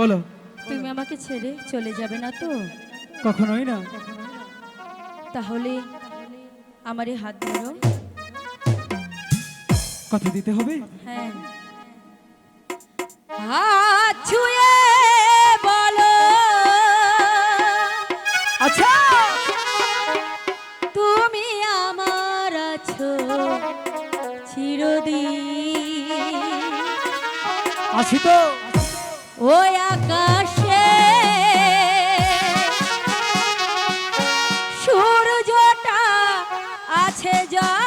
বলো। তুমি আমাকে ছেড়ে চলে যাবে না তো? কখনোই না। তাহলে আমার এই হাত ধরো। কথা দিতে হবে? হ্যাঁ। হাত ছুঁয়ে বলো। আচ্ছা। তুমি আমার আছো চিরদিন। আছি তো। ওই আকাশে সূর্যটা আছে যা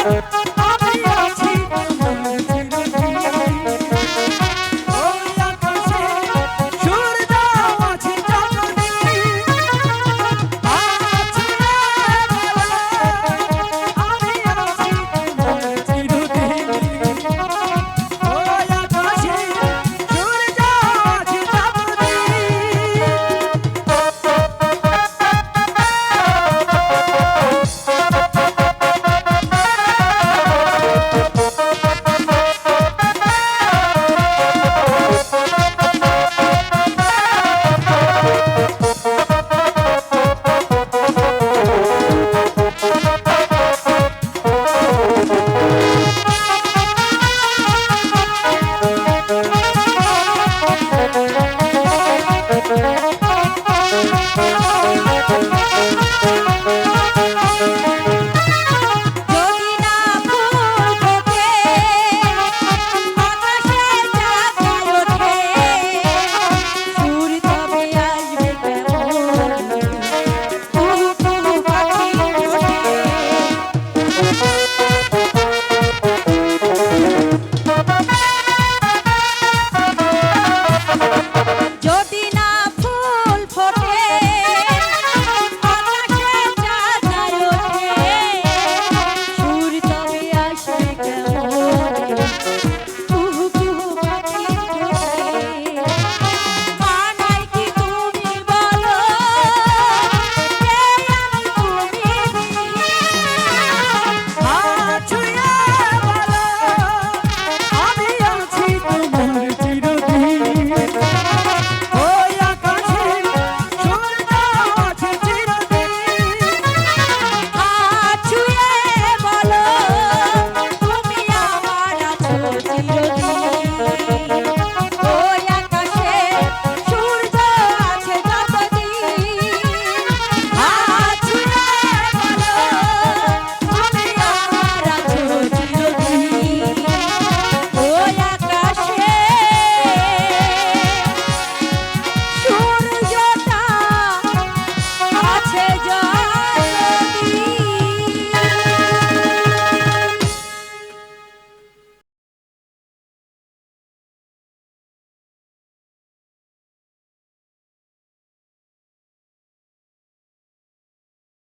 Thank you.